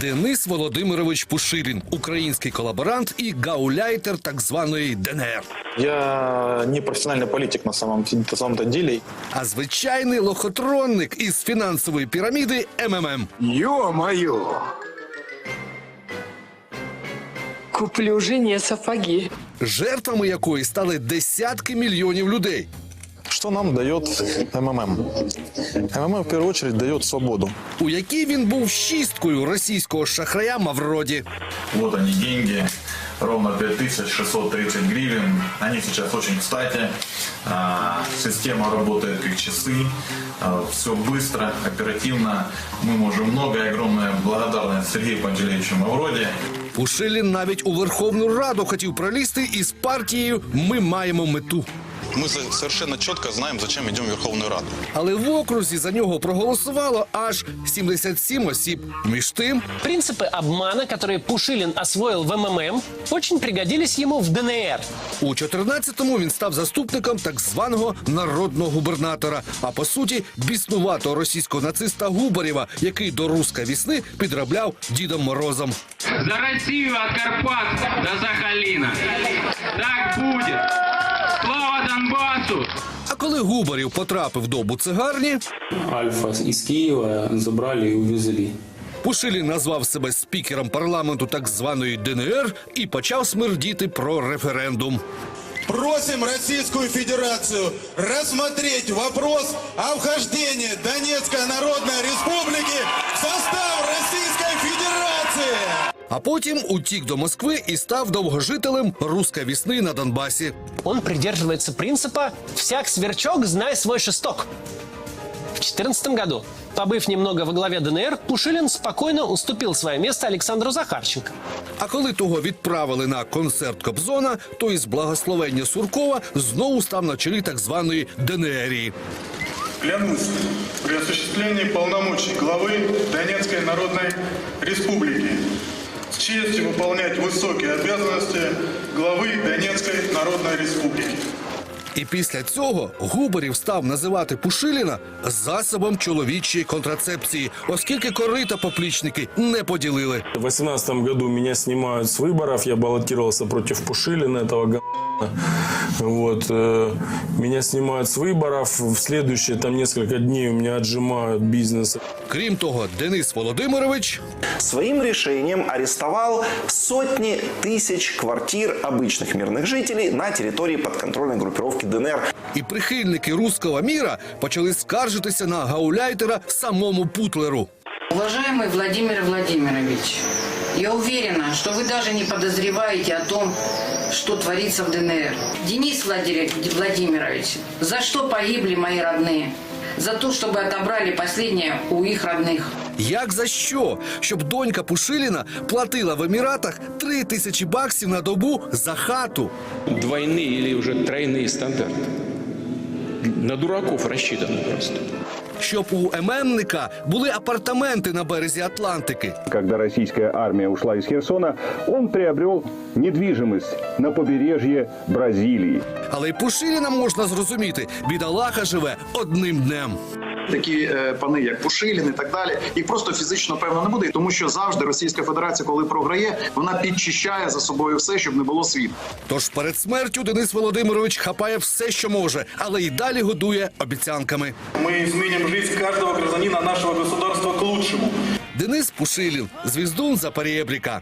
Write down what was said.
Денис Володимирович Пушилін, український колаборант і гауляйтер так званої ДНР. Я не профессиональный политик на самом, на самом-то деле. А звичайний лохотронник із фінансової піраміди МММ. Ё-моё! Куплю жене сапоги. жертвами якої стали десятки мільйонів людей. Что нам дает МММ? МММ в первую очередь дает свободу. у якій він був шісткою російського шахрая Мавроді. Вот они деньги, ровно 5630 гривен. Они сейчас очень кстати. А, Система работает как часы. Все быстро, оперативно. Мы можем многое. Огромная благодарность Сергею Пантелеевичу Мавроди. Пушилін навіть у Верховну Раду хотів пролізти із партією Ми маємо мету. Мы за- совершенно четко знаем, зачем идем в Верховную Раду. Але в окрузі за нього проголосувало аж 77 осіб. Між тим, Принципы обмана, которые Пушилин освоил в МММ, очень пригодились ему в ДНР. у 14-му він став заступником так званого народного губернатора, а по суті біснуватого російського нациста Губарєва, який до руска вісни підробляв Дідом Морозом. За Россию от Карпат до Сахалина. Так будет. Слава Донбассу! А коли Губарєв потрапив до буцегарні, Альфа из Киева забрали и увезли. Пушилін назвав себе спікером парламенту так званої ДНР і почав смердіти про референдум. Просим Российскую Федерацию рассмотреть вопрос о вхождении Донецкой Народной Республики в состав Российской Федерации. А потім утік до Москви і став довгожителем руска вісни на Донбасі. Он придерживается принципа «всяк сверчок, знай свой шесток». В 2014 году, побыв немного во главе ДНР, Пушилин спокойно уступил свое место Александру Захарченко. А коли того відправили на концерт Кобзона, то із благословення Суркова знову став на чолі так званої ДНРії. Клянусь при осуществлении полномочий главы Донецкой Народной Республики с честью выполнять высокие обязанности главы Донецкой Народной Республики. І після цього Губарів став називати Пушиліна засобом чоловічої контрацепції, оскільки корита поплічники не поділили. В 2018 году меня снимают с выборов. Я баллотировался против Пушилина, этого г***на. Вот. э, Меня снимают с выборов. В следующие там несколько дней у меня отжимают бизнес. Крім того, Денис Володимирович Своим решением арестовал сотни тысяч квартир обычных мирных жителей на территории подконтрольной группировки ДНР. і прихильники руського міра почали скаржитися на гауляйтера самому Путлеру. Уважаемый Владимир Владимирович, я уверена, что вы даже не подозреваете о том, что творится в ДНР. Денис Влади- Владимирович, за что погибли мои родные? За то, чтобы отобрали последнее у их родных. Як за що? Щоб донька Пушиліна платила в Еміратах три тисячі баксів на добу за хату. Двойные или уже тройные стандарты. На дураков рассчитаны просто. Щоб у ММника були апартаменти на березі Атлантики. Когда российская армия ушла из Херсона, он приобрел недвижимость на побережье Бразилии. Але й Пушиліна можна зрозуміти. Бідолаха живе одним днем. Такі е, пани, як Пушилін і так далі, їх просто фізично певно не буде, тому що завжди Російська Федерація, коли програє, вона підчищає за собою все, щоб не було світу. Тож перед смертю Денис Володимирович хапає все, що може, але й далі годує обіцянками. Мы изменим жизнь каждого гражданина нашего государства к лучшему. Денис Пушилін, звіздун за перебріка.